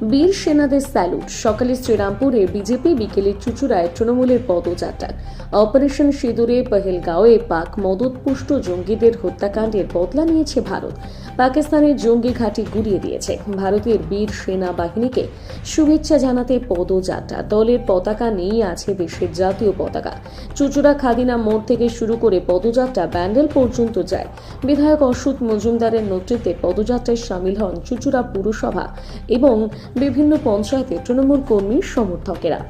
বীর সেনাদের স্যালুট। সকালে শ্রীরামপুরে বিজেপি, বিকেলে চুচুড়ায় তৃণমূলের পদযাত্রা। অপারেশন সিঁদুরে পহেলগাঁওয়ে পাক মদতপুষ্ট জঙ্গিদের হত্যাকাণ্ডের বদলা নিয়েছে ভারত। পাকিস্তানের জঙ্গি ঘাঁটি গুড়িয়ে দিয়েছে। ভারতের বীর সেনা বাহিনীকে শুভেচ্ছা জানাতে পদযাত্রা। দলের পতাকা নিয়েই আছে দেশের জাতীয় পতাকা। চুচুড়া খাদিনা মোড় থেকে শুরু করে পদযাত্রা ব্যান্ডেল পর্যন্ত যায়। বিধায়ক অসুত মজুমদারের নেতৃত্বে পদযাত্রায় সামিল হন চুচুড়া পুরসভা এবং বিভিন্ন পঞ্চায়েতে তৃণমূল কর্মীর সমর্থকেরা।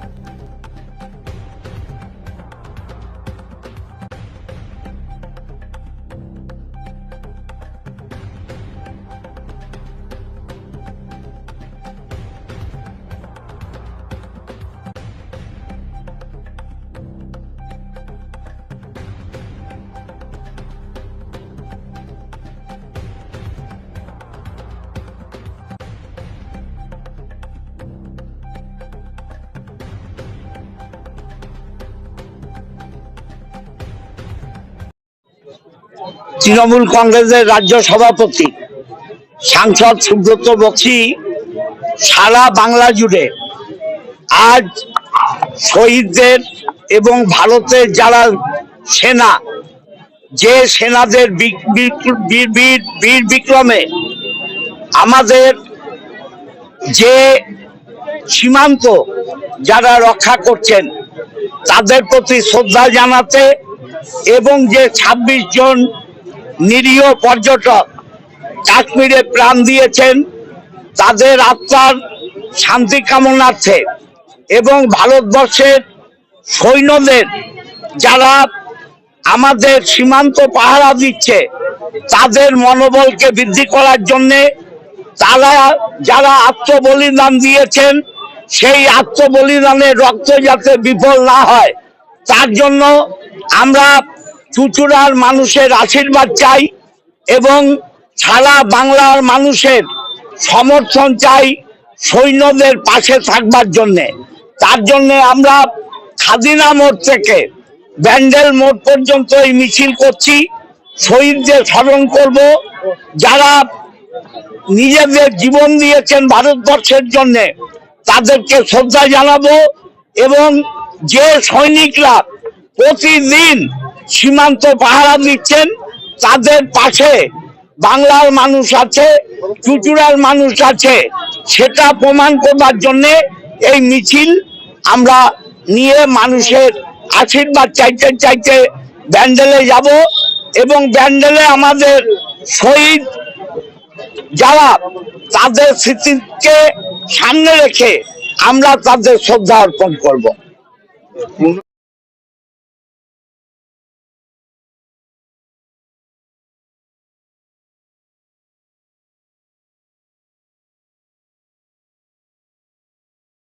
তৃণমূল কংগ্রেসের রাজ্য সভাপতি, সাংসদ সুব্রত বক্সি, সারা বাংলা জুড়ে আজ শহীদদের এবং ভারতের যারা সেনা, যে সেনাদের বীর বিক্রমে আমাদের যে সীমান্ত যারা রক্ষা করছেন, তাদের প্রতি শ্রদ্ধা জানাতে এবং যে ২৬ জন নিরীহ পর্যটক কাশ্মীরে প্রাণ দিয়েছেন তাদের আত্মার শান্তি কামনার্থে এবং ভারতবর্ষের সৈন্যদের যারা আমাদের সীমান্ত পাহারা দিচ্ছে, তাদের মনোবলকে বৃদ্ধি করার জন্যে তারা যারা আত্মবলিদান দিয়েছেন, সেই আত্মবলিদানের রক্ত যাতে বিফল না হয়, তার জন্য আমরা চুচুড়ার মানুষের আশীর্বাদ চাই এবং সারা বাংলার মানুষের সমর্থন চাই সৈন্যদের পাশে থাকবার জন্যে। তার জন্য আমরা খাদিনা মোড় থেকে ব্যান্ডেল মোড় পর্যন্ত এই মিছিল করছি। শহীদদের স্মরণ করব। যারা নিজেদের জীবন দিয়েছেন ভারতবর্ষের জন্য, তাদেরকে শ্রদ্ধা জানাব এবং যে সৈনিকরা প্রতিদিন সীমান্ত পাহারা দিচ্ছেন। তাদের পাশে বাংলার মানুষ আছে, চুচুড়ার মানুষ আছে। সেটা প্রমাণ করবার জন্য এই মিছিল আমরা নিয়ে মানুষের আশীর্বাদ চাইতে চাইতে ব্যান্ডেলে যাব এবং ব্যান্ডেলে আমাদের শহীদ যারা তাদের স্মৃতিকে সামনে রেখে আমরা তাদের শ্রদ্ধা অর্পণ করব।